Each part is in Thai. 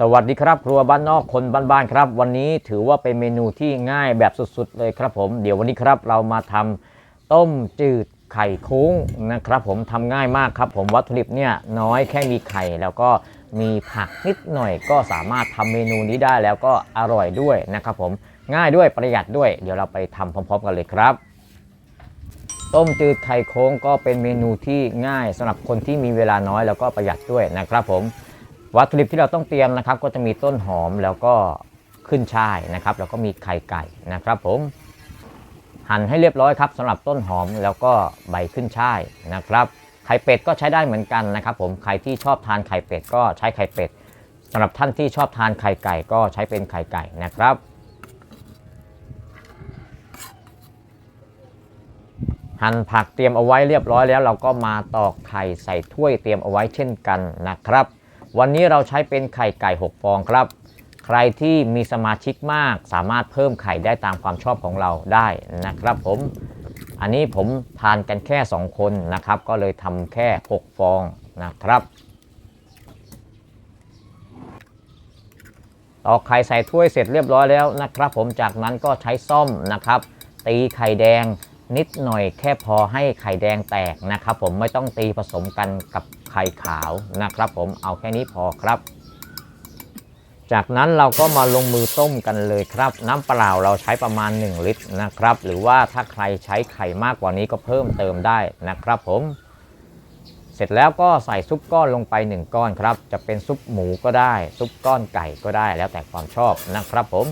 สวัสดีครับ ครัวบ้านนอกคนบ้านๆครับ วันนี้ถือว่าเป็นเมนูที่ง่ายแบบสุดๆเลยครับผมเดี๋ยววันนี้ครับเรามาทำต้มจืดไข่คุ้งนะครับ ผมทำง่ายมากครับ ผมวัตถุดิบเนี่ยน้อยแค่มีไข่ แล้วก็มีผักนิดหน่อย ก็สามารถทำเมนูนี้ได้แล้วก็อร่อยด้วยนะครับผมง่ายด้วยประหยัดด้วย เดี๋ยวเราไปทำพร้อม ๆ กันเลยครับต้มจืดไข่โค้งก็เป็นเมนูที่ง่ายสำหรับคนที่มีเวลาน้อยแล้วก็ประหยัดด้วยนะครับผม วัตถุดิบที่เราต้องเตรียมนะครับ ก็จะมีต้นหอมแล้วก็ขึ้นช่ายนะครับ แล้วก็มีไข่ไก่นะครับ ผม หั่นให้เรียบร้อยครับสำหรับต้นหอมแล้วก็ใบขึ้นช่ายนะครับไข่เป็ดก็ใช้ได้เหมือนกันนะครับ ผมใครที่ชอบทานไข่เป็ดก็ใช้ไข่เป็ดสำหรับท่านที่ชอบทานไข่ไก่ก็ใช้เป็นไข่ไก่นะครับหั่นผักเตรียมเอาไว้เรียบร้อยแล้ว เราก็มาตอกไข่ใส่ถ้วยเตรียมเอาไว้เช่นกันนะครับ วันนี้เราใช้เป็นไข่ไก่ 6 ฟองครับ ใครที่มีสมาชิกมาก สามารถเพิ่มไข่ได้ตามความชอบของเราได้นะครับผม อันนี้ผมทานกันแค่ 2 คนนะครับ ก็เลยทำแค่ 6 ฟองนะครับตอกไข่ใส่ถ้วยเสร็จเรียบร้อยแล้วนะครับ ผมจากนั้นก็ใช้ซ่อมนะครับ ตีไข่แดงนิดหน่อยแค่พอให้ไข่แดงแตกนะครับ ผมไม่ต้องตีผสมกันกับ ไข่ขาวนะครับ ผมเอาแค่นี้พอครับ จากนั้นเราก็มาลงมือต้มกันเลยครับ น้ำเปล่าเราใช้ประมาณ 1 ลิตรนะครับ หรือว่าถ้าใครใช้ไข่มากกว่านี้ก็เพิ่มเติมได้นะครับ ผม เสร็จแล้วก็ใส่ซุปก้อนลงไป 1 ก้อนครับ จะเป็นซุปหมูก็ได้ ซุปก้อนไก่ก็ได้ แล้วแต่ความชอบนะครับผม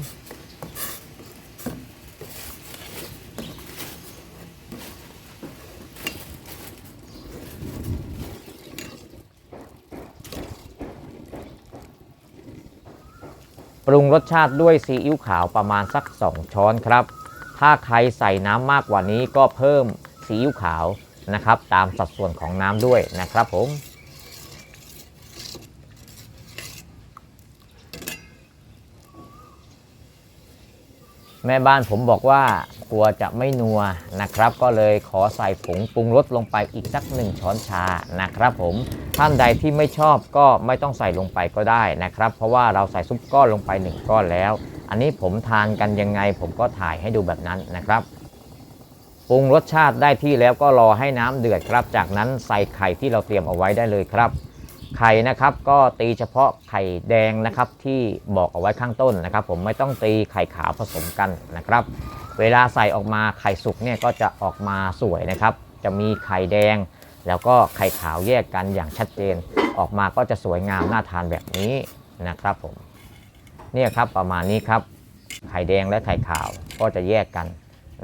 ปรุงรสชาติด้วยซีอิ๊วขาวประมาณสัก 2 ช้อนครับ ถ้าใครใส่น้ำมากกว่านี้ก็เพิ่มซีอิ๊วขาวนะครับ ตามสัดส่วนของน้ำด้วยนะครับผม แม่บ้านผมบอกว่า กลัวจะไม่นัวนะครับ ก็เลยขอใส่ผงปรุงรสลงไปอีกสักหนึ่งช้อนชานะครับผมท่านใดที่ไม่ชอบก็ไม่ต้องใส่ลงไปก็ได้นะครับ เพราะว่าเราใส่ซุปก้อนลงไป1ก้อนแล้ว อันนี้ผมทานกันยังไง ผมก็ถ่ายให้ดูแบบนั้นนะครับปรุงรสชาติได้ที่แล้วก็รอให้น้ำเดือดครับ จากนั้นใส่ไข่ที่เราเตรียมเอาไว้ได้เลยครับ ไข่นะครับก็ตีเฉพาะไข่แดงนะครับที่บอกเอาไว้ข้างต้นนะครับ ผมไม่ต้องตีไข่ขาวผสมกันนะครับ เวลาใส่ออกมาไข่สุกเนี่ยก็จะออกมาสวยนะครับ จะมีไข่แดง แล้วก็ไข่ขาวแยกกันอย่างชัดเจน ออกมาก็จะสวยงามน่าทานแบบนี้นะครับผมเนี่ยครับประมาณนี้ครับ ไข่แดงและไข่ขาวก็จะแยกกัน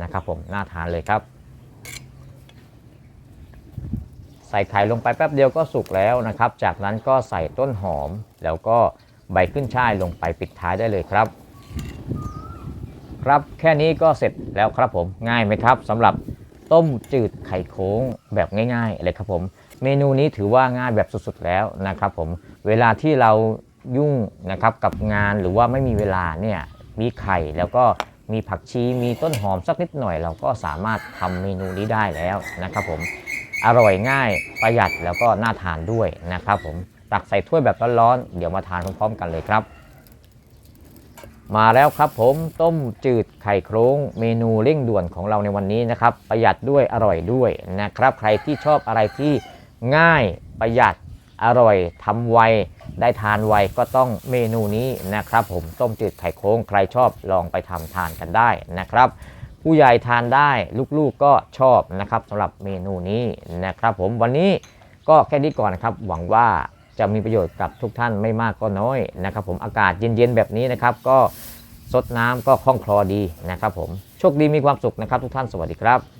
นะครับผมน่าทานเลยครับ ใส่ไข่ลงไปแป๊บเดียวก็สุกแล้วนะครับ จากนั้นก็ใส่ต้นหอมแล้วก็ใบขึ้นช่ายลงไปปิดท้ายได้เลยครับ ครับแค่นี้ก็เสร็จแล้วครับผมง่ายไหมครับสำหรับต้มจืดไข่โค้งแบบง่ายๆเลยครับผม เมนูนี้ถือว่าง่ายแบบสุดๆแล้วนะครับผมเวลาที่เรายุ่งนะครับกับงานหรือว่าไม่มีเวลาเนี่ยมีไข่แล้วก็มีผักชีมีต้นหอมสักนิดหน่อย เราก็สามารถทำเมนูนี้ได้แล้วนะครับผมอร่อยง่ายประหยัดแล้วก็น่าทานด้วยนะครับผมตักใส่ถ้วยแบบร้อนๆเดี๋ยวมาทานพร้อมๆกันเลยครับ มาแล้วครับผมต้มจืดไข่โครงเมนูเร่งด่วนของเราในวันนี้นะครับ ประหยัดด้วยอร่อยด้วยนะครับ ใครที่ชอบอะไรที่ง่ายประหยัดอร่อยทำไวได้ทานไวก็ต้องเมนูนี้นะครับ ผมต้มจืดไข่โค้งใครชอบลองไปทำทานกันได้นะครับ ผู้ใหญ่ทานได้ลูกๆก็ชอบนะครับสำหรับเมนูนี้นะครับ ผมวันนี้ก็แค่นี้ก่อนนะครับ หวังว่า จะมีประโยชน์กับทุกท่านไม่มากก็น้อยนะครับ ผมอากาศเย็นๆแบบนี้นะครับ ก็สดน้ำก็คล่องคลอดีนะครับ ผมโชคดีมีความสุขนะครับ ทุกท่านสวัสดีครับ